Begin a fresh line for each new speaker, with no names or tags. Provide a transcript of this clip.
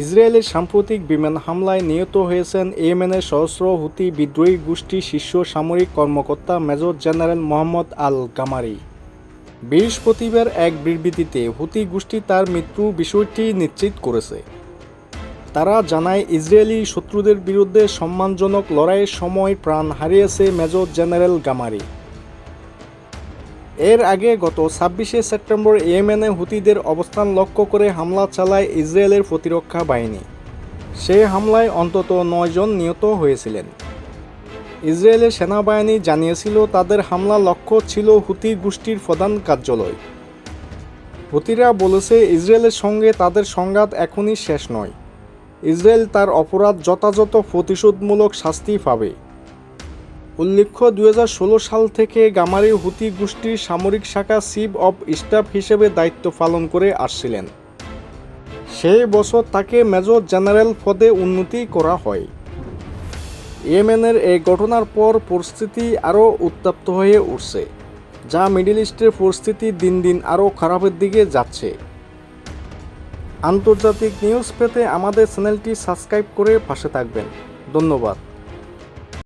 ইসরায়েলের সাম্প্রতিক বিমান হামলায় নিহত হয়েছেন ইয়েমেনের সহস্র হুতি বিদ্রোহী গোষ্ঠী শীর্ষ সামরিক কর্মকর্তা major general Mohammad al Ghamari বৃহস্পতিবার এক বিবৃতিতে হুতি গোষ্ঠী তার মৃত্যু বিষয়টি নিশ্চিত করেছে। তারা জানায়, ইসরায়েলি শত্রুদের বিরুদ্ধে সম্মানজনক লড়াইয়ের সময় প্রাণ হারিয়েছে মেজর জেনারেল গামারি এর আগে গত ছাব্বিশে সেপ্টেম্বর ইয়েমেনে হুতিদের অবস্থান লক্ষ্য করে হামলা চালায় ইসরায়েলের প্রতিরক্ষা বাহিনী। সে হামলায় অন্তত নয়জন নিহত হয়েছিলেন। ইসরায়েলের সেনাবাহিনী জানিয়েছিল, তাদের হামলা লক্ষ্য ছিল হুতি গোষ্ঠীর প্রধান কার্যালয়। হুতিরা বলেছে, ইসরায়েলের সঙ্গে তাদের সংঘাত এখনই শেষ নয়। ইসরায়েল তার অপরাধ যথাযথ প্রতিশোধমূলক শাস্তি পাবে। উল্লেখ্য দু হাজার ষোলো সাল থেকে গামারি হুতি গোষ্ঠীর সামরিক শাখা চিফ অব স্টাফ হিসেবে দায়িত্ব পালন করে আসছিলেন। সেই বছর তাকে মেজর জেনারেল পদে উন্নতি করা হয়। ইয়েমেনের এই ঘটনার পর পরিস্থিতি আরও উত্তপ্ত হয়ে উঠছে, যা মিডল ইস্টের পরিস্থিতি দিন দিন আরও খারাপের দিকে যাচ্ছে। আন্তর্জাতিক নিউজ পেতে আমাদের চ্যানেলটি সাবস্ক্রাইব করে পাশে থাকবেন। ধন্যবাদ।